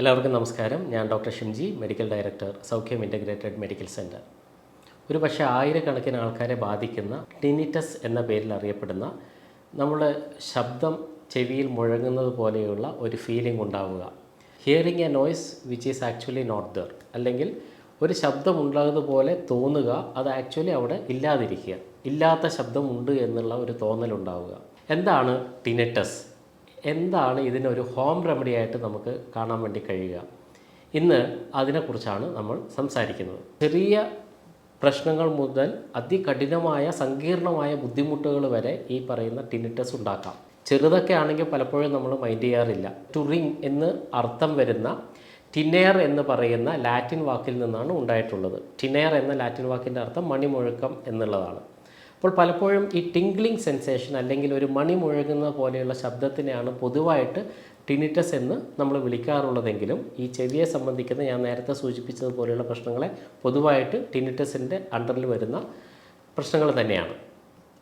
എല്ലാവർക്കും നമസ്കാരം. ഞാൻ doctor Shimji medical director Saukhyam integrated medical centre ഒരു പക്ഷേ ആയിരക്കണക്കിന് ആൾക്കാരെ ബാധിക്കുന്ന ടിനിറ്റസ് എന്ന പേരിൽ അറിയപ്പെടുന്ന നമ്മൾ ശബ്ദം ചെവിയിൽ മുഴങ്ങുന്നത് പോലെയുള്ള ഒരു ഫീലിംഗ് ഉണ്ടാവുക. Hearing a noise which is actually not there അല്ലെങ്കിൽ ഒരു ശബ്ദം ഉണ്ടാകുന്നതുപോലെ തോന്നുക അത് ആക്ച്വലി അവിടെ ഇല്ലാതിരിക്കുക. ഇല്ലാത്ത ശബ്ദമുണ്ട് എന്നുള്ള ഒരു തോന്നലുണ്ടാവുക എന്താണ് ടിനിറ്റസ്? എന്താണ് ഇതിനൊരു ഹോം റെമഡി ആയിട്ട് നമുക്ക് കാണാൻ വേണ്ടി കഴിയുക? ഇന്ന് അതിനെക്കുറിച്ചാണ് നമ്മൾ സംസാരിക്കുന്നത്. ചെറിയ പ്രശ്നങ്ങൾ മുതൽ അതികഠിനമായ സങ്കീർണമായ ബുദ്ധിമുട്ടുകൾ വരെ ഈ പറയുന്ന ടിനിറ്റസ് ഉണ്ടാക്കാം. ചെറുതൊക്കെ ആണെങ്കിൽ പലപ്പോഴും നമ്മൾ മൈൻഡ് ചെയ്യാറില്ല. ടുറിങ് എന്ന് അർത്ഥം വരുന്ന ടിനെയർ എന്ന് പറയുന്ന ലാറ്റിൻ വാക്കിൽ നിന്നാണ് ഉണ്ടായിട്ടുള്ളത്. ടിനെയർ എന്ന ലാറ്റിൻ വാക്കിന്റെ അർത്ഥം മണിമുഴക്കം എന്നുള്ളതാണ്. അപ്പോൾ പലപ്പോഴും ഈ ടിംഗ്ലിംഗ് സെൻസേഷൻ അല്ലെങ്കിൽ ഒരു മണി മുഴങ്ങുന്ന പോലെയുള്ള ശബ്ദത്തിനെയാണ് പൊതുവായിട്ട് ടിനിറ്റസ് എന്ന് നമ്മൾ വിളിക്കാറുള്ളതെങ്കിലും ഈ ചെവിയെ സംബന്ധിക്കുന്ന ഞാൻ നേരത്തെ സൂചിപ്പിച്ചതുപോലെയുള്ള പ്രശ്നങ്ങളെ പൊതുവായിട്ട് ടിനിറ്റസിന്റെ അണ്ടറിൽ വരുന്ന പ്രശ്നങ്ങൾ തന്നെയാണ്.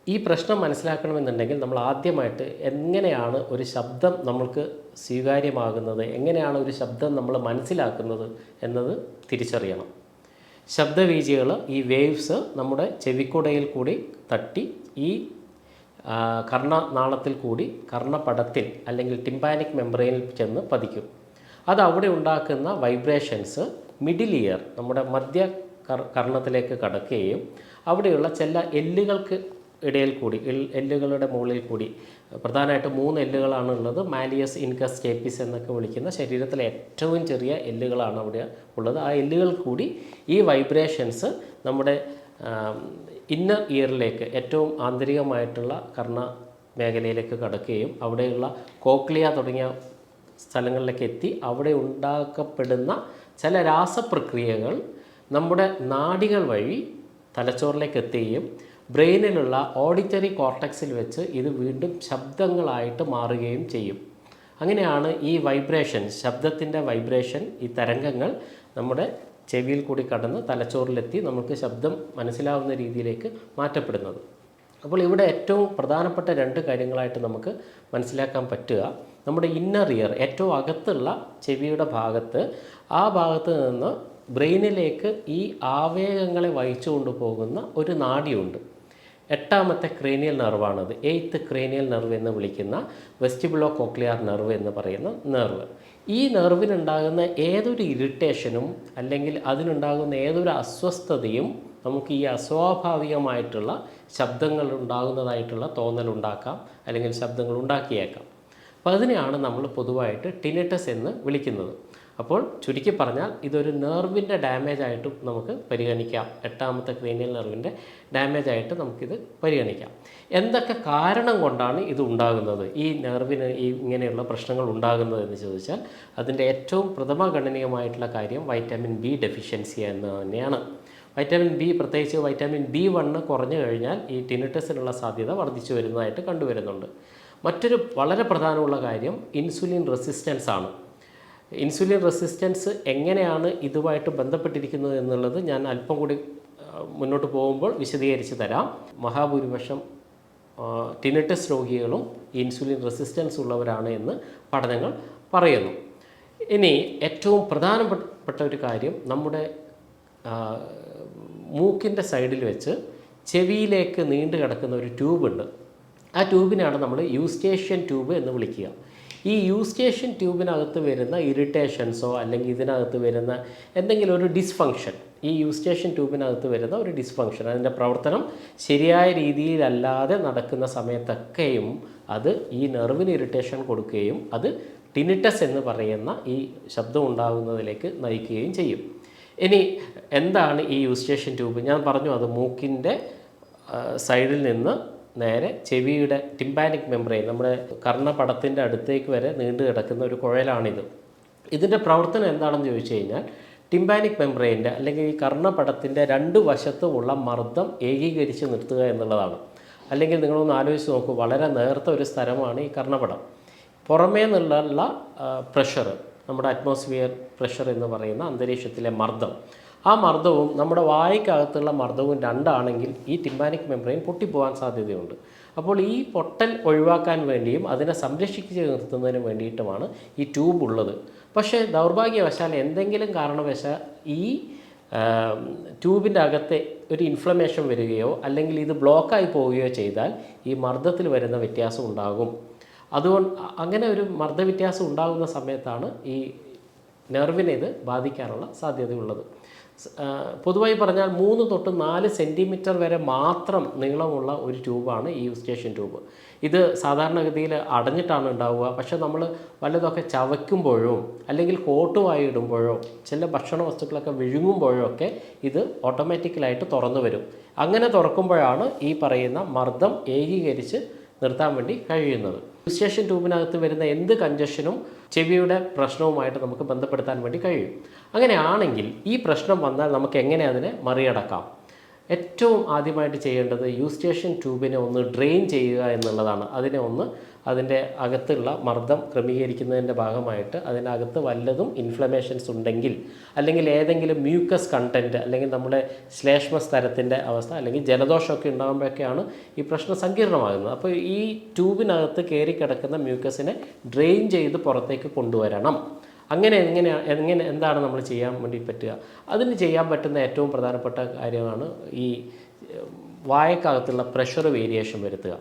ഈ പ്രശ്നം മനസ്സിലാക്കണമെന്നുണ്ടെങ്കിൽ നമ്മൾ ആദ്യമായിട്ട് എങ്ങനെയാണ് ഒരു ശബ്ദം നമ്മൾക്ക് സ്വീകാര്യമാകുന്നത് എങ്ങനെയാണ് ഒരു ശബ്ദം നമ്മൾ മനസ്സിലാക്കുന്നത് എന്നത് തിരിച്ചറിയണം. ശബ്ദവീചികൾ ഈ വേവ്സ് നമ്മുടെ ചെവിക്കുടയിൽ കൂടി തട്ടി ഈ കർണനാളത്തിൽ കൂടി കർണപടത്തിൽ അല്ലെങ്കിൽ ടിമ്പാനിക് മെമ്പറൈനിൽ ചെന്ന് പതിക്കും. അത് അവിടെ ഉണ്ടാക്കുന്ന വൈബ്രേഷൻസ് മിഡിൽ ഇയർ നമ്മുടെ മധ്യ കർ കർണത്തിലേക്ക് കടക്കുകയും അവിടെയുള്ള ചില എല്ലുകൾക്ക് ഇടയിൽ കൂടി എല്ലുകളുടെ മുകളിൽ കൂടി പ്രധാനമായിട്ട് മൂന്ന് എല്ലുകളാണ് ഉള്ളത് മാലിയസ് ഇൻകസ് കേപ്പിസ് എന്നൊക്കെ വിളിക്കുന്ന ശരീരത്തിലെ ഏറ്റവും ചെറിയ എല്ലുകളാണ് അവിടെ ഉള്ളത്. ആ എല്ലുകൾ കൂടി ഈ വൈബ്രേഷൻസ് നമ്മുടെ ഇന്നർ ഇയറിലേക്ക് ഏറ്റവും ആന്തരികമായിട്ടുള്ള കർണ മേഖലയിലേക്ക് കടക്കുകയും അവിടെയുള്ള കോക്ലിയ തുടങ്ങിയ സ്ഥലങ്ങളിലേക്ക് എത്തി അവിടെ ഉണ്ടാക്കപ്പെടുന്ന ചില രാസപ്രക്രിയകൾ നമ്മുടെ നാടികൾ വഴി തലച്ചോറിലേക്ക് എത്തുകയും ബ്രെയിനിലുള്ള ഓഡിറ്ററി കോർട്ടക്സിൽ വെച്ച് ഇത് വീണ്ടും ശബ്ദങ്ങളായിട്ട് മാറുകയും ചെയ്യും. അങ്ങനെയാണ് ഈ വൈബ്രേഷൻ ശബ്ദത്തിന്റെ വൈബ്രേഷൻ ഈ തരംഗങ്ങൾ നമ്മുടെ ചെവിയിൽ കൂടി കടന്ന് തലച്ചോറിലെത്തി നമുക്ക് ശബ്ദം മനസ്സിലാവുന്ന രീതിയിലേക്ക് മാറ്റപ്പെടുന്നത്. അപ്പോൾ ഇവിടെ ഏറ്റവും പ്രധാനപ്പെട്ട രണ്ട് കാര്യങ്ങളായിട്ട് നമുക്ക് മനസ്സിലാക്കാൻ പറ്റുക. നമ്മുടെ ഇന്നർ ഇയർ ഏറ്റവും അകത്തുള്ള ചെവിയുടെ ഭാഗത്ത് ആ ഭാഗത്ത് നിന്ന് ബ്രെയിനിലേക്ക് ഈ ആവേഗങ്ങളെ വഹിച്ചു കൊണ്ടുപോകുന്ന ഒരു നാഡിയുണ്ട് എട്ടാമത്തെ ക്രേനിയൽ നെർവാണത് എയ്ത്ത് ക്രേനിയൽ നെർവ് എന്ന് വിളിക്കുന്ന വെസ്റ്റിബിളോ കോക്ലിയാർ നെർവ് എന്ന് പറയുന്ന നെർവ്. ഈ നെർവിനുണ്ടാകുന്ന ഏതൊരു ഇറിറ്റേഷനും അല്ലെങ്കിൽ അതിനുണ്ടാകുന്ന ഏതൊരു അസ്വസ്ഥതയും നമുക്ക് ഈ അസ്വാഭാവികമായിട്ടുള്ള ശബ്ദങ്ങൾ ഉണ്ടാകുന്നതായിട്ടുള്ള തോന്നലുണ്ടാക്കാം അല്ലെങ്കിൽ ശബ്ദങ്ങൾ ഉണ്ടാക്കിയേക്കാം. അപ്പോൾ അതിനെയാണ് നമ്മൾ പൊതുവായിട്ട് ടിനിറ്റസ് എന്ന് വിളിക്കുന്നത്. അപ്പോൾ ചുരുക്കി പറഞ്ഞാൽ ഇതൊരു നെർവിന്റെ ഡാമേജ് ആയിട്ടും നമുക്ക് പരിഗണിക്കാം. എട്ടാമത്തെ ക്രീനിയൽ നെർവിന്റെ ഡാമേജ് ആയിട്ട് നമുക്കിത് പരിഗണിക്കാം. എന്തൊക്കെ കാരണം കൊണ്ടാണ് ഇത് ഉണ്ടാകുന്നത്? ഈ നെർവിന് ഈ ഇങ്ങനെയുള്ള പ്രശ്നങ്ങൾ ഉണ്ടാകുന്നത് എന്ന് ചോദിച്ചാൽ അതിന്റെ ഏറ്റവും പ്രഥമ പ്രഥമഗണനീയമായിട്ടുള്ള കാര്യം വൈറ്റമിൻ ബി ഡെഫിഷ്യൻസി എന്ന് തന്നെയാണ്. വൈറ്റമിൻ ബി പ്രത്യേകിച്ച് വൈറ്റമിൻ ബി വണ്ണ് കുറഞ്ഞു കഴിഞ്ഞാൽ ഈ ടിനിറ്റസിനുള്ള സാധ്യത വർദ്ധിച്ചു വരുന്നതായിട്ട് കണ്ടുവരുന്നുണ്ട്. മറ്റൊരു വളരെ പ്രധാനമുള്ള കാര്യം ഇൻസുലിൻ റെസിസ്റ്റൻസ് ആണ്. ഇൻസുലിൻ റെസിസ്റ്റൻസ് എങ്ങനെയാണ് ഇതുമായിട്ട് ബന്ധപ്പെട്ടിരിക്കുന്നത് എന്നുള്ളത് ഞാൻ അല്പം കൂടി മുന്നോട്ട് പോകുമ്പോൾ വിശദീകരിച്ച് തരാം. മഹാഭൂരിപക്ഷം ടിനറ്റസ് രോഗികളും ഇൻസുലിൻ റെസിസ്റ്റൻസ് ഉള്ളവരാണ് എന്ന് പഠനങ്ങൾ പറയുന്നു. ഇനി ഏറ്റവും പ്രധാനപ്പെട്ട ഒരു കാര്യം നമ്മുടെ മൂക്കിന്റെ സൈഡിൽ വെച്ച് ചെവിയിലേക്ക് നീണ്ടു കിടക്കുന്ന ഒരു ട്യൂബുണ്ട്. ആ ട്യൂബിനാണ് നമ്മൾ യൂസ്റ്റേഷ്യൻ ട്യൂബ് എന്ന് വിളിക്കുക. ഈ യൂസ്റ്റേഷ്യൻ ട്യൂബിനകത്ത് വരുന്ന ഇറിറ്റേഷൻസോ അല്ലെങ്കിൽ ഇതിനകത്ത് വരുന്ന എന്തെങ്കിലും ഒരു ഡിസ്ഫങ്ഷൻ ഈ യൂസ്റ്റേഷ്യൻ ട്യൂബിനകത്ത് വരുന്ന ഒരു ഡിസ്ഫങ്ഷൻ അതിന്റെ പ്രവർത്തനം ശരിയായ രീതിയിലല്ലാതെ നടക്കുന്ന സമയത്തൊക്കെയും അത് ഈ നെർവിന് ഇറിറ്റേഷൻ കൊടുക്കുകയും അത് ടിനിറ്റസ് എന്ന് പറയുന്ന ഈ ശബ്ദം ഉണ്ടാകുന്നതിലേക്ക് നയിക്കുകയും ചെയ്യും. ഇനി എന്താണ് ഈ യൂസ്റ്റേഷ്യൻ ട്യൂബ് ഞാൻ പറഞ്ഞു അത് മൂക്കിന്റെ സൈഡിൽ നിന്ന് നേരെ ചെവിയുടെ ടിമ്പാനിക് മെമ്പറൈൻ നമ്മുടെ കർണപടത്തിന്റെ അടുത്തേക്ക് വരെ നീണ്ടു കിടക്കുന്ന ഒരു കുഴലാണിത്. ഇതിന്റെ പ്രവർത്തനം എന്താണെന്ന് ചോദിച്ചു കഴിഞ്ഞാൽ ടിമ്പാനിക് മെമ്പറൈന്റെ അല്ലെങ്കിൽ ഈ കർണപടത്തിന്റെ രണ്ട് വശത്തുമുള്ള മർദ്ദം ഏകീകരിച്ച് നിർത്തുക എന്നുള്ളതാണ്. അല്ലെങ്കിൽ നിങ്ങളൊന്ന് ആലോചിച്ച് നോക്കൂ വളരെ നേർത്ത ഒരു സ്ഥലമാണ് ഈ കർണപടം പുറമേ നിന്നുള്ള പ്രഷർ നമ്മുടെ അറ്റ്മോസ്ഫിയർ പ്രഷർ എന്ന് പറയുന്ന അന്തരീക്ഷത്തിലെ മർദ്ദം. ആ മർദ്ദവും നമ്മുടെ വായ്ക്കകത്തുള്ള മർദ്ദവും രണ്ടാണെങ്കിൽ ഈ ടിമ്പാനിക് മെംബ്രെയിൻ പൊട്ടിപ്പോകാൻ സാധ്യതയുണ്ട്. അപ്പോൾ ഈ പൊട്ടൽ ഒഴിവാക്കാൻ വേണ്ടിയും അതിനെ സംരക്ഷിച്ച് നിർത്തുന്നതിനും വേണ്ടിയിട്ടുമാണ് ഈ ട്യൂബ് ഉള്ളത്. പക്ഷേ ദൗർഭാഗ്യവശാൽ എന്തെങ്കിലും കാരണവശാൽ ഈ ട്യൂബിന്റെ അകത്തെ ഒരു ഇൻഫ്ലമേഷൻ വരികയോ അല്ലെങ്കിൽ ഇത് ബ്ലോക്കായി പോവുകയോ ചെയ്താൽ ഈ മർദ്ദത്തിൽ വരുന്ന വ്യത്യാസം ഉണ്ടാകും. അതുകൊണ്ട് അങ്ങനെ ഒരു മർദ്ദവ്യത്യാസം ഉണ്ടാകുന്ന സമയത്താണ് ഈ നെർവിനെ ഇത് ബാധിക്കാനുള്ള സാധ്യതയുള്ളത്. പൊതുവായി പറഞ്ഞാൽ മൂന്ന് തൊട്ട് നാല് സെന്റിമീറ്റർ വരെ മാത്രം നീളമുള്ള ഒരു ട്യൂബാണ് ഈ യൂസ്റ്റേഷൻ ട്യൂബ്. ഇത് സാധാരണഗതിയിൽ അടഞ്ഞിട്ടാണ് ഉണ്ടാവുക. പക്ഷെ നമ്മൾ വല്ലതൊക്കെ ചവയ്ക്കുമ്പോഴോ അല്ലെങ്കിൽ കോട്ടുമായി ഇടുമ്പോഴോ ചില ഭക്ഷണ വസ്തുക്കളൊക്കെ വിഴുങ്ങുമ്പോഴോ ഒക്കെ ഇത് ഓട്ടോമാറ്റിക്കലായിട്ട് തുറന്നു വരും. അങ്ങനെ തുറക്കുമ്പോഴാണ് ഈ പറയുന്ന മർദ്ദം ഏകീകരിച്ച് നിർത്താൻ വേണ്ടി കഴിയുന്നത്. സ്റ്റേഷൻ ട്യൂബിനകത്ത് വരുന്ന എന്ത് കഞ്ചഷനും ചെവിയുടെ പ്രശ്നവുമായിട്ട് നമുക്ക് ബന്ധപ്പെടുത്താൻ വേണ്ടി കഴിയും. അങ്ങനെയാണെങ്കിൽ ഈ പ്രശ്നം വന്നാൽ നമുക്ക് എങ്ങനെ അതിനെ മറികടക്കാം? ഏറ്റവും ആദ്യമായിട്ട് ചെയ്യേണ്ടത് യൂസ്റ്റേഷൻ ട്യൂബിനെ ഒന്ന് ഡ്രെയിൻ ചെയ്യുക എന്നുള്ളതാണ്. അതിനെ ഒന്ന് അതിന്റെ അകത്തുള്ള മർദ്ദം ക്രമീകരിക്കുന്നതിന്റെ ഭാഗമായിട്ട് അതിനകത്ത് വല്ലതും ഇൻഫ്ലമേഷൻസ് ഉണ്ടെങ്കിൽ അല്ലെങ്കിൽ ഏതെങ്കിലും മ്യൂക്കസ് കണ്ടന്റ് അല്ലെങ്കിൽ നമ്മുടെ ശ്ലേഷ്മ സ്ഥലത്തിന്റെ അവസ്ഥ അല്ലെങ്കിൽ ജലദോഷമൊക്കെ ഉണ്ടാകുമ്പോഴൊക്കെയാണ് ഈ പ്രശ്നം സങ്കീർണമാകുന്നത്. അപ്പോൾ ഈ ട്യൂബിനകത്ത് കയറി കിടക്കുന്ന മ്യൂക്കസിനെ ഡ്രെയിൻ ചെയ്ത് പുറത്തേക്ക് കൊണ്ടുവരണം. അങ്ങനെ എങ്ങനെയാണ് എങ്ങനെ എന്താണ് നമ്മൾ ചെയ്യാൻ വേണ്ടി പറ്റുക? അതിന് ചെയ്യാൻ പറ്റുന്ന ഏറ്റവും പ്രധാനപ്പെട്ട കാര്യമാണ് ഈ വായക്കകത്തുള്ള പ്രഷർ വേരിയേഷൻ വരുത്തുക.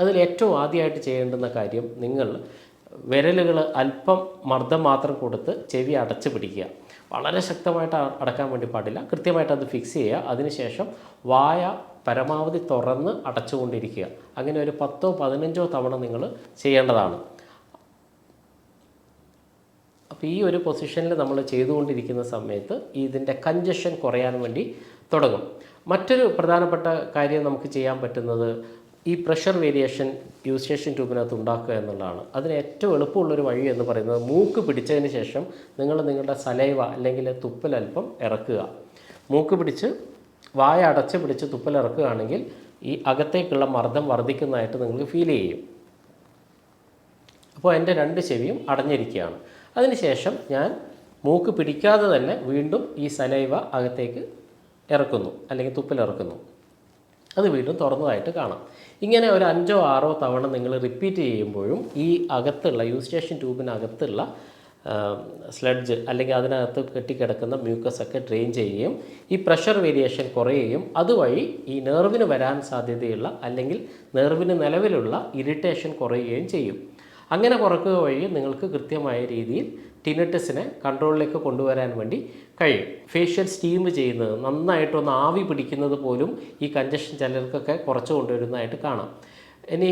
അതിൽ ഏറ്റവും ആദ്യമായിട്ട് ചെയ്യേണ്ടുന്ന കാര്യം നിങ്ങൾ വിരലുകൾ അല്പം മർദ്ദം മാത്രം കൊടുത്ത് ചെവി അടച്ചു പിടിക്കുക. വളരെ ശക്തമായിട്ട് അടക്കാൻ വേണ്ടി പാടില്ല. കൃത്യമായിട്ട് അത് ഫിക്സ് ചെയ്യുക. അതിനുശേഷം വായ പരമാവധി തുറന്ന് അടച്ചുകൊണ്ടിരിക്കുക. അങ്ങനെ ഒരു പത്തോ പതിനഞ്ചോ തവണ നിങ്ങൾ ചെയ്യേണ്ടതാണ്. അപ്പോൾ ഈ ഒരു പൊസിഷനിൽ നമ്മൾ ചെയ്തുകൊണ്ടിരിക്കുന്ന സമയത്ത് ഇതിന്റെ കഞ്ചഷൻ കുറയാൻ വേണ്ടി തുടങ്ങും. മറ്റൊരു പ്രധാനപ്പെട്ട കാര്യം നമുക്ക് ചെയ്യാൻ പറ്റുന്നത് ഈ പ്രഷർ വേരിയേഷൻ യൂസ്റ്റേഷൻ ട്യൂബിനകത്ത് ഉണ്ടാക്കുക എന്നുള്ളതാണ്. അതിന് ഏറ്റവും എളുപ്പമുള്ളൊരു വഴി എന്ന് പറയുന്നത് മൂക്ക് പിടിച്ചതിന് ശേഷം നിങ്ങൾ നിങ്ങളുടെ സലൈവ അല്ലെങ്കിൽ തുപ്പലൽപ്പം ഇറക്കുക. മൂക്ക് പിടിച്ച് വായ അടച്ച് പിടിച്ച് തുപ്പൽ ഇറക്കുകയാണെങ്കിൽ ഈ അകത്തേക്കുള്ള മർദ്ദം വർദ്ധിക്കുന്നതായിട്ട് നിങ്ങൾക്ക് ഫീൽ ചെയ്യും. അപ്പോൾ എന്റെ രണ്ട് ചെവിയും അടഞ്ഞിരിക്കുകയാണ്. അതിനുശേഷം ഞാൻ മൂക്ക് പിടിക്കാതെ തന്നെ വീണ്ടും ഈ സലൈവ അകത്തേക്ക് ഇറക്കുന്നു അല്ലെങ്കിൽ തുപ്പിലിറക്കുന്നു അത് വീണ്ടും തുറന്നതായിട്ട് കാണാം. ഇങ്ങനെ ഒരു അഞ്ചോ ആറോ തവണ നിങ്ങൾ റിപ്പീറ്റ് ചെയ്യുമ്പോഴും ഈ അകത്തുള്ള യൂസ്റ്റേഷൻ ട്യൂബിനകത്തുള്ള സ്ലഡ്ജ് അല്ലെങ്കിൽ അതിനകത്ത് കെട്ടിക്കിടക്കുന്ന മ്യൂക്കസ് ഒക്കെ ഡ്രെയിൻ ചെയ്യുകയും ഈ പ്രഷർ വേരിയേഷൻ കുറയുകയും അതുവഴി ഈ നെർവിന് വരാൻ സാധ്യതയുള്ള അല്ലെങ്കിൽ നെർവിന് നിലവിലുള്ള ഇറിറ്റേഷൻ കുറയുകയും ചെയ്യും. അങ്ങനെ കുറക്കുക വഴി നിങ്ങൾക്ക് കൃത്യമായ രീതിയിൽ ടിനറ്റസിനെ കൺട്രോളിലേക്ക് കൊണ്ടുവരാൻ വേണ്ടി കഴിയും. ഫേഷ്യൽ സ്റ്റീം ചെയ്യുന്നത് നന്നായിട്ടൊന്ന് ആവി പിടിക്കുന്നത് പോലും ഈ കഞ്ചഷൻ ചിലർക്കൊക്കെ കുറച്ച് കൊണ്ടുവരുന്നതായിട്ട് കാണാം. ഇനി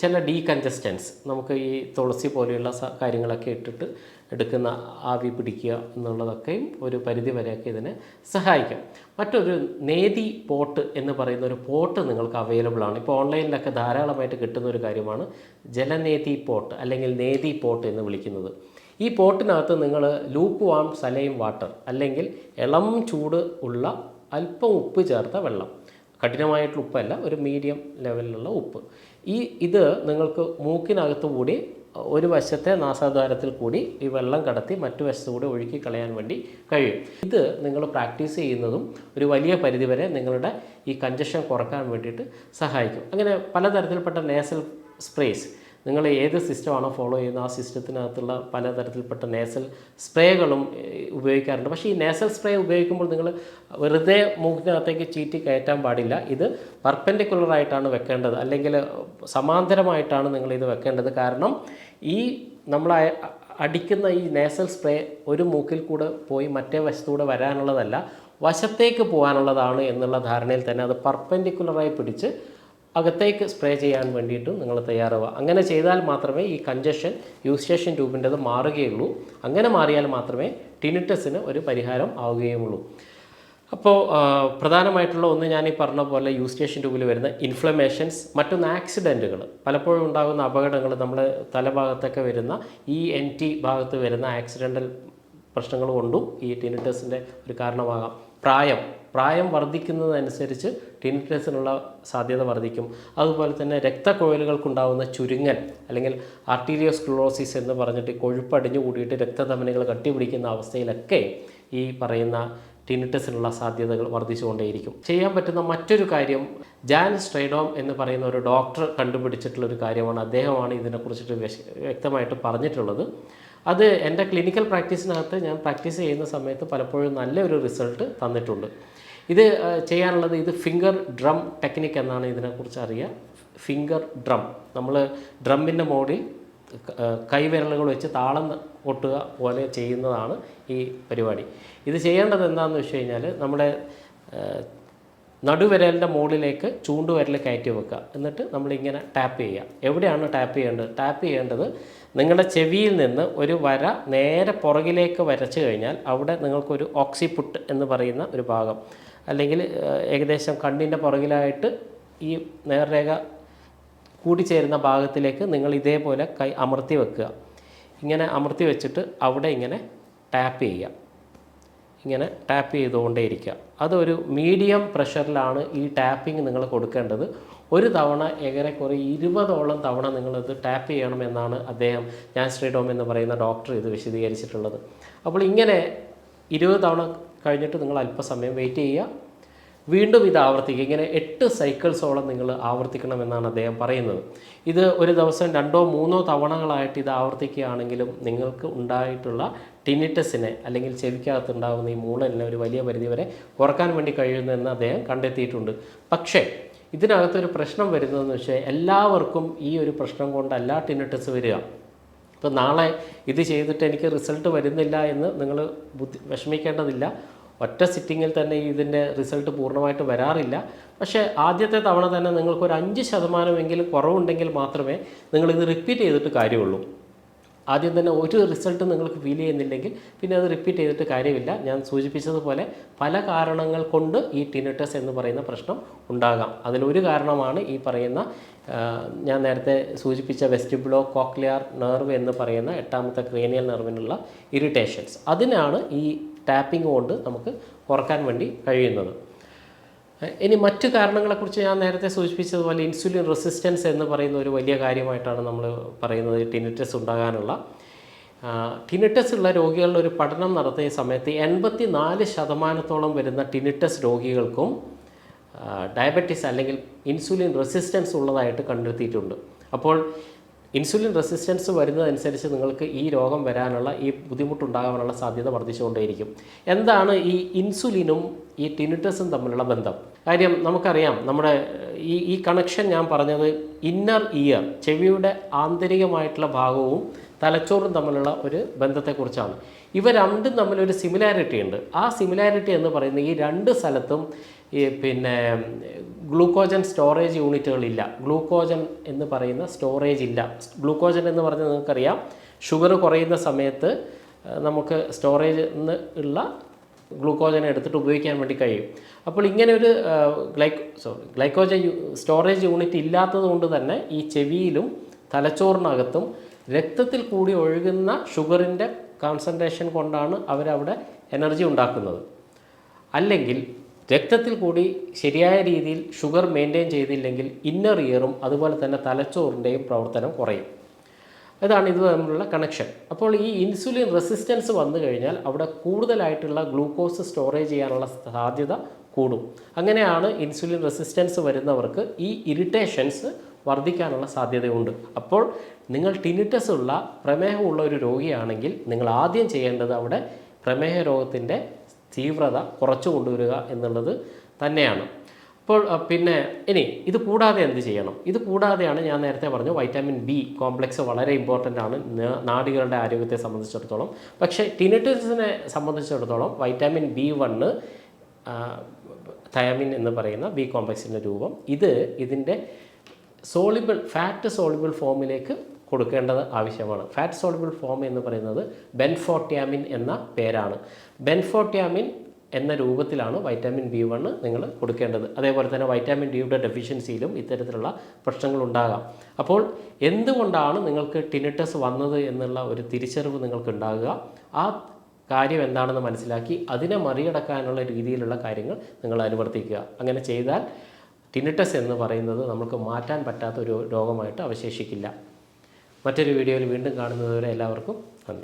ചില ഡീകഞ്ചസ്റ്റൻസ് നമുക്ക് ഈ തുളസി പോലെയുള്ള കാര്യങ്ങളൊക്കെ ഇട്ടിട്ട് എടുക്കുന്ന ആവി പിടിക്കുക എന്നുള്ളതൊക്കെയും ഒരു പരിധി വരെയൊക്കെ ഇതിനെ സഹായിക്കാം. മറ്റൊരു നേതി പോട്ട് എന്ന് പറയുന്ന ഒരു പോട്ട് നിങ്ങൾക്ക് അവൈലബിൾ ആണ്. ഇപ്പോൾ ഓൺലൈനിലൊക്കെ ധാരാളമായിട്ട് കിട്ടുന്ന ഒരു കാര്യമാണ് ജലനേതി പോട്ട് അല്ലെങ്കിൽ നേതി പോട്ട് എന്ന് വിളിക്കുന്നത്. ഈ പോട്ടിനകത്ത് നിങ്ങൾ ലൂപ്പ് വാം സലൈം വാട്ടർ അല്ലെങ്കിൽ ഇളം ചൂട് ഉള്ള അല്പം ഉപ്പ് ചേർത്ത വെള്ളം. കഠിനമായിട്ടുള്ള ഉപ്പല്ല ഒരു മീഡിയം ലെവലിലുള്ള ഉപ്പ്. ഈ ഇത് നിങ്ങൾക്ക് മൂക്കിനകത്ത് കൂടി ഒരു വശത്തെ നാസാദ്വാരത്തിൽ കൂടി ഈ വെള്ളം കടത്തി മറ്റു വശത്തുകൂടി ഒഴുക്കി കളയാൻ വേണ്ടി കഴിയും. ഇത് നിങ്ങൾ പ്രാക്ടീസ് ചെയ്യുന്നതും ഒരു വലിയ പരിധിവരെ നിങ്ങളുടെ ഈ കഞ്ചഷൻ കുറയ്ക്കാൻ വേണ്ടിയിട്ട് സഹായിക്കും. അങ്ങനെ പലതരത്തിൽപ്പെട്ട നേസൽ സ്പ്രേസ് നിങ്ങൾ ഏത് സിസ്റ്റമാണോ ഫോളോ ചെയ്യുന്നത് ആ സിസ്റ്റത്തിനകത്തുള്ള പലതരത്തിൽപ്പെട്ട നേസൽ സ്പ്രേകളും ഉപയോഗിക്കാറുണ്ട്. പക്ഷേ ഈ നേസൽ സ്പ്രേ ഉപയോഗിക്കുമ്പോൾ നിങ്ങൾ വെറുതെ മൂക്കിനകത്തേക്ക് ചീറ്റി കയറ്റാൻ പാടില്ല. ഇത് പർപ്പൻഡിക്കുലറായിട്ടാണ് വെക്കേണ്ടത്. അല്ലെങ്കിൽ സമാന്തരമായിട്ടാണ് നിങ്ങൾ ഇത് വെക്കേണ്ടത്. കാരണം ഈ നമ്മൾ അടിക്കുന്ന ഈ നേസൽ സ്പ്രേ ഒരു മൂക്കിൽ കൂടെ പോയി മറ്റേ വശത്തൂടെ വരാനുള്ളതല്ല വശത്തേക്ക് പോകാനുള്ളതാണ് എന്നുള്ള ധാരണയിൽ തന്നെ അത് പർപ്പൻഡിക്കുലറായി പിടിച്ച് അകത്തേക്ക് സ്പ്രേ ചെയ്യാൻ വേണ്ടിയിട്ട് നിങ്ങൾ തയ്യാറാവുക. അങ്ങനെ ചെയ്താൽ മാത്രമേ ഈ കഞ്ചഷൻ യൂസ്റ്റേഷൻ ട്യൂബിന്റെത് മാറുകയുള്ളൂ. അങ്ങനെ മാറിയാൽ മാത്രമേ ടിനിറ്റസിന് ഒരു പരിഹാരം ആവുകയുള്ളൂ അപ്പോൾ പ്രധാനമായിട്ടുള്ള ഒന്ന് ഞാൻ ഈ പറഞ്ഞ പോലെ യൂസ്റ്റേഷൻ ട്യൂബിൽ വരുന്ന ഇൻഫ്ലമേഷൻസ് മറ്റൊന്ന് ആക്സിഡന്റുകൾ പലപ്പോഴും ഉണ്ടാകുന്ന അപകടങ്ങൾ നമ്മുടെ തലഭാഗത്തൊക്കെ വരുന്ന ഈ എൻ ടി ഭാഗത്ത് വരുന്ന ആക്സിഡന്റൽ പ്രശ്നങ്ങൾ കൊണ്ടും ഈ ടിനിറ്റസിന്റെ ഒരു കാരണമാകാം. പ്രായം. പ്രായം വർദ്ധിക്കുന്നതനുസരിച്ച് ടിനിറ്റസിനുള്ള സാധ്യത വർദ്ധിക്കും. അതുപോലെ തന്നെ രക്തക്കുഴലുകൾക്കുണ്ടാകുന്ന ചുരുങ്ങൽ അല്ലെങ്കിൽ ആർട്ടീരിയോസ്ക്ലോറോസിസ് എന്ന് പറഞ്ഞിട്ട് കൊഴുപ്പടിഞ്ഞു കൂടിയിട്ട് രക്തധമനികൾ കട്ടിപിടിക്കുന്ന അവസ്ഥയിലൊക്കെ ഈ പറയുന്ന ടിനിറ്റസിനുള്ള സാധ്യതകൾ വർദ്ധിച്ചുകൊണ്ടേയിരിക്കും. ചെയ്യാൻ പറ്റുന്ന മറ്റൊരു കാര്യം ജാൻ സ്ട്രൈഡോം എന്ന് പറയുന്ന ഒരു ഡോക്ടർ കണ്ടുപിടിച്ചിട്ടുള്ള ഒരു കാര്യമാണ്. അദ്ദേഹമാണ് ഇതിനെക്കുറിച്ചിട്ട് വ്യക്തമായിട്ട് പറഞ്ഞിട്ടുള്ളത്. അത് എന്റെ ക്ലിനിക്കൽ പ്രാക്ടീസിനകത്ത് ഞാൻ പ്രാക്ടീസ് ചെയ്യുന്ന സമയത്ത് പലപ്പോഴും നല്ലൊരു റിസൾട്ട് തന്നിട്ടുണ്ട്. ഇത് ചെയ്യാനുള്ളത് ഇത് ഫിംഗർ ഡ്രം ടെക്നിക്ക് എന്നാണ് ഇതിനെക്കുറിച്ച് അറിയുക. ഫിംഗർ ഡ്രം നമ്മൾ ഡ്രമ്മിന്റെ മോഡിൽ കൈവിരലുകൾ വെച്ച് താളം കൊട്ടുക പോലെ ചെയ്യുന്നതാണ് ഈ പരിപാടി. ഇത് ചെയ്യേണ്ടത് എന്താണെന്ന് വെച്ച് കഴിഞ്ഞാൽ നമ്മുടെ നടുവിരലിന്റെ മുകളിലേക്ക് ചൂണ്ടുവിരൽ കയറ്റി വെക്കുക. എന്നിട്ട് നമ്മളിങ്ങനെ ടാപ്പ് ചെയ്യുക. എവിടെയാണ് ടാപ്പ് ചെയ്യേണ്ടത്? ടാപ്പ് ചെയ്യേണ്ടത് നിങ്ങളുടെ ചെവിയിൽ നിന്ന് ഒരു വര നേരെ പുറകിലേക്ക് വരച്ചു കഴിഞ്ഞാൽ അവിടെ നിങ്ങൾക്കൊരു ഓക്സിപുട്ട് എന്ന് പറയുന്ന ഒരു ഭാഗം. അല്ലെങ്കിൽ ഏകദേശം കണ്ണിന്റെ പുറകിലായിട്ട് ഈ നേർരേഖ കൂടിച്ചേരുന്ന ഭാഗത്തിലേക്ക് നിങ്ങൾ ഇതേപോലെ കൈ അമർത്തി വെക്കുക. ഇങ്ങനെ അമർത്തി വെച്ചിട്ട് അവിടെ ഇങ്ങനെ ടാപ്പ് ചെയ്യുക. ഇങ്ങനെ ടാപ്പ് ചെയ്തുകൊണ്ടേയിരിക്കുക. അതൊരു മീഡിയം പ്രഷറിലാണ് ഈ ടാപ്പിംഗ് നിങ്ങൾ കൊടുക്കേണ്ടത്. ഒരു തവണ ഏറെക്കുറെ ഇരുപതോളം തവണ നിങ്ങളിത് ടാപ്പ് ചെയ്യണമെന്നാണ് അദ്ദേഹം ഞാൻ ശ്രീഡോം എന്ന് പറയുന്ന ഡോക്ടർ ഇത് വിശദീകരിച്ചിട്ടുള്ളത്. അപ്പോൾ ഇങ്ങനെ ഇരുപത് തവണ കഴിഞ്ഞിട്ട് നിങ്ങൾ അല്പസമയം വെയിറ്റ് ചെയ്യുക. വീണ്ടും ഇത് ആവർത്തിക്കുക. ഇങ്ങനെ എട്ട് സൈക്കിൾസോളം നിങ്ങൾ ആവർത്തിക്കണമെന്നാണ് അദ്ദേഹം പറയുന്നത്. ഇത് ഒരു ദിവസം രണ്ടോ മൂന്നോ തവണകളായിട്ട് ഇത് ആവർത്തിക്കുകയാണെങ്കിലും നിങ്ങൾക്ക് ഉണ്ടായിട്ടുള്ള ടിനിറ്റസിനെ അല്ലെങ്കിൽ ചെവിക്കകത്ത് ഉണ്ടാകുന്ന ഈ മൂളലിനെ ഒരു വലിയ പരിധിവരെ കുറയ്ക്കാൻ വേണ്ടി കഴിയുന്നതെന്ന് അദ്ദേഹം കണ്ടെത്തിയിട്ടുണ്ട്. പക്ഷേ ഇതിനകത്തൊരു പ്രശ്നം വരുന്നതെന്ന് വെച്ചാൽ എല്ലാവർക്കും ഈ ഒരു പ്രശ്നം കൊണ്ടല്ല ടിനിറ്റസ് വരിക. ഇപ്പം നാളെ ഇത് ചെയ്തിട്ട് എനിക്ക് റിസൾട്ട് വരുന്നില്ല എന്ന് നിങ്ങൾ ബുദ്ധി വിഷമിക്കേണ്ടതില്ല. ഒറ്റ സിറ്റിങ്ങിൽ തന്നെ ഇതിന്റെ റിസൾട്ട് പൂർണമായിട്ട് വരാറില്ല. പക്ഷേ ആദ്യത്തെ തവണ തന്നെ നിങ്ങൾക്കൊരു അഞ്ച് ശതമാനമെങ്കിലും കുറവുണ്ടെങ്കിൽ മാത്രമേ നിങ്ങളിത് റിപ്പീറ്റ് ചെയ്തിട്ട് കാര്യമുള്ളൂ. ആദ്യം തന്നെ ഒരു റിസൾട്ട് നിങ്ങൾക്ക് ഫീൽ ചെയ്യുന്നില്ലെങ്കിൽ പിന്നെ അത് റിപ്പീറ്റ് ചെയ്തിട്ട് കാര്യമില്ല. ഞാൻ സൂചിപ്പിച്ചതുപോലെ പല കാരണങ്ങൾ കൊണ്ട് ഈ ടിനിട്ടസ് എന്ന് പറയുന്ന പ്രശ്നം ഉണ്ടാകാം. അതിലൊരു കാരണമാണ് ഈ പറയുന്ന ഞാൻ നേരത്തെ സൂചിപ്പിച്ച വെസ്റ്റിബുളോ കോക്ലിയർ നെർവ് എന്ന് പറയുന്ന എട്ടാമത്തെ ക്രീനിയൽ നെർവിനുള്ള ഇറിറ്റേഷൻസ് അതിനാണ് ഈ ടാപ്പിംഗ് കൊണ്ട് നമുക്ക് കുറയ്ക്കാൻ വേണ്ടി കഴിയുന്നത്. ഇനി മറ്റു കാരണങ്ങളെക്കുറിച്ച് ഞാൻ നേരത്തെ സൂചിപ്പിച്ചതുപോലെ ഇൻസുലിൻ റെസിസ്റ്റൻസ് എന്ന് പറയുന്ന ഒരു വലിയ കാര്യമായിട്ടാണ് നമ്മൾ പറയുന്നത് ടിനിറ്റസ് ഉണ്ടാകാനുള്ള. ടിനിറ്റസ് ഉള്ള രോഗികളുടെ ഒരു പഠനം നടത്തിയ സമയത്ത് എൺപത്തി നാല് ശതമാനത്തോളം വരുന്ന ടിനിറ്റസ് രോഗികൾക്കും ഡയബറ്റിസ് അല്ലെങ്കിൽ ഇൻസുലിൻ റെസിസ്റ്റൻസ് ഉള്ളതായിട്ട് കണ്ടെത്തിയിട്ടുണ്ട്. അപ്പോൾ ഇൻസുലിൻ റെസിസ്റ്റൻസ് വരുന്നതനുസരിച്ച് നിങ്ങൾക്ക് ഈ രോഗം വരാനുള്ള ഈ ബുദ്ധിമുട്ടുണ്ടാകാനുള്ള സാധ്യത വർദ്ധിച്ചുകൊണ്ടേയിരിക്കും. എന്താണ് ഈ ഇൻസുലിനും ഈ ടിനിറ്റസും തമ്മിലുള്ള ബന്ധം? കാര്യം നമുക്കറിയാം നമ്മുടെ ഈ ഈ കണക്ഷൻ ഞാൻ പറഞ്ഞത് ഇന്നർ ഇയർ ചെവിയുടെ ആന്തരികമായിട്ടുള്ള ഭാഗവും തലച്ചോറും തമ്മിലുള്ള ഒരു ബന്ധത്തെക്കുറിച്ചാണ്. ഇവ രണ്ടും തമ്മിലൊരു സിമിലാരിറ്റി ഉണ്ട്. ആ സിമിലാരിറ്റി എന്ന് പറയുന്നത് ഈ രണ്ട് സ്ഥലത്തും ഈ പിന്നെ ഗ്ലൂക്കോജൻ സ്റ്റോറേജ് യൂണിറ്റുകളില്ല ഗ്ലൂക്കോജൻ എന്ന് പറയുന്ന സ്റ്റോറേജ് ഇല്ല. ഗ്ലൂക്കോജൻ എന്ന് പറഞ്ഞാൽ നിങ്ങൾക്കറിയാം ഷുഗർ കുറയുന്ന സമയത്ത് നമുക്ക് സ്റ്റോറേജ് ഉള്ള ഗ്ലൂക്കോജൻ എടുത്തിട്ട് ഉപയോഗിക്കാൻ വേണ്ടി കഴിയും. അപ്പോൾ ഇങ്ങനെ ഒരു glyco sorry glycogen storage unit ഇല്ലാത്തത് കൊണ്ട് തന്നെ ഈ ചെവിയിലും തലച്ചോറിനകത്തും രക്തത്തിൽ കൂടി ഒഴുകുന്ന ഷുഗറിന്റെ കോൺസെൻട്രേഷൻ കൊണ്ടാണ് അവരവിടെ എനർജി ഉണ്ടാക്കുന്നത്. അല്ലെങ്കിൽ രക്തത്തിൽ കൂടി ശരിയായ രീതിയിൽ ഷുഗർ മെയിന്റെയിൻ ചെയ്തില്ലെങ്കിൽ ഇന്നർ ഇയറും അതുപോലെ തന്നെ തലച്ചോറിന്റെയും പ്രവർത്തനം കുറയും. ഇതാണ് ഇത് തമ്മിലുള്ള കണക്ഷൻ അപ്പോൾ ഈ ഇൻസുലിൻ റെസിസ്റ്റൻസ് വന്നു കഴിഞ്ഞാൽ അവിടെ കൂടുതലായിട്ടുള്ള ഗ്ലൂക്കോസ് സ്റ്റോറേജ് ചെയ്യാനുള്ള സാധ്യത കൂടും. അങ്ങനെയാണ് ഇൻസുലിൻ റെസിസ്റ്റൻസ് വരുന്നവർക്ക് ഈ ഇറിറ്റേഷൻസ് വർദ്ധിക്കാനുള്ള സാധ്യതയുണ്ട്. അപ്പോൾ നിങ്ങൾ ടിനിറ്റസ് ഉള്ള പ്രമേഹമുള്ള ഒരു രോഗിയാണെങ്കിൽ നിങ്ങൾ ആദ്യം ചെയ്യേണ്ടത് അവിടെ പ്രമേഹ രോഗത്തിന്റെ തീവ്രത കുറച്ചു കൊണ്ടുവരിക എന്നുള്ളത് തന്നെയാണ്. അപ്പോൾ പിന്നെ ഇനി ഇത് കൂടാതെ എന്ത് ചെയ്യണം? ഇത് കൂടാതെയാണ് ഞാൻ നേരത്തെ പറഞ്ഞു വൈറ്റാമിൻ ബി കോംപ്ലക്സ് വളരെ ഇമ്പോർട്ടന്റ് ആണ് നാടുകളുടെ ആരോഗ്യത്തെ സംബന്ധിച്ചിടത്തോളം. പക്ഷേ ടിനറ്റിസിനെ സംബന്ധിച്ചിടത്തോളം വൈറ്റാമിൻ ബി വണ്ണ് തയാമിൻ എന്ന് പറയുന്ന ബി കോംപ്ലക്സിന്റെ രൂപം ഇത് ഇതിന്റെ സോളിബിൾ ഫാറ്റ് സോളിബിൾ ഫോമിലേക്ക് കൊടുക്കേണ്ടത് ആവശ്യമാണ്. ഫാറ്റ് സോളിബിൾ ഫോം എന്ന് പറയുന്നത് ബെൻഫോട്യാമിൻ എന്ന പേരാണ്. ബെൻഫോട്യാമിൻ എന്ന രൂപത്തിലാണ് വൈറ്റാമിൻ ബി വണ് നിങ്ങൾ കൊടുക്കേണ്ടത്. അതേപോലെ തന്നെ വൈറ്റാമിൻ ഡിയുടെ ഡെഫിഷ്യൻസിയിലും ഇത്തരത്തിലുള്ള പ്രശ്നങ്ങൾ ഉണ്ടാകാം അപ്പോൾ എന്തുകൊണ്ടാണ് നിങ്ങൾക്ക് ടിനിറ്റസ് വന്നത് എന്നുള്ള ഒരു തിരിച്ചറിവ് നിങ്ങൾക്ക് ഉണ്ടാകുക ആ കാര്യം എന്താണെന്ന് മനസ്സിലാക്കി അതിനെ മറികടക്കാനുള്ള രീതിയിലുള്ള കാര്യങ്ങൾ നിങ്ങൾ അനുവർത്തിക്കുക. അങ്ങനെ ചെയ്താൽ ടിനിറ്റസ് എന്ന് പറയുന്നത് നമുക്ക് മാറ്റാൻ പറ്റാത്ത ഒരു രോഗമായിട്ട് അവശേഷിക്കില്ല. മറ്റൊരു വീഡിയോയിൽ വീണ്ടും കാണുന്നതുവരെ എല്ലാവർക്കും നന്ദി.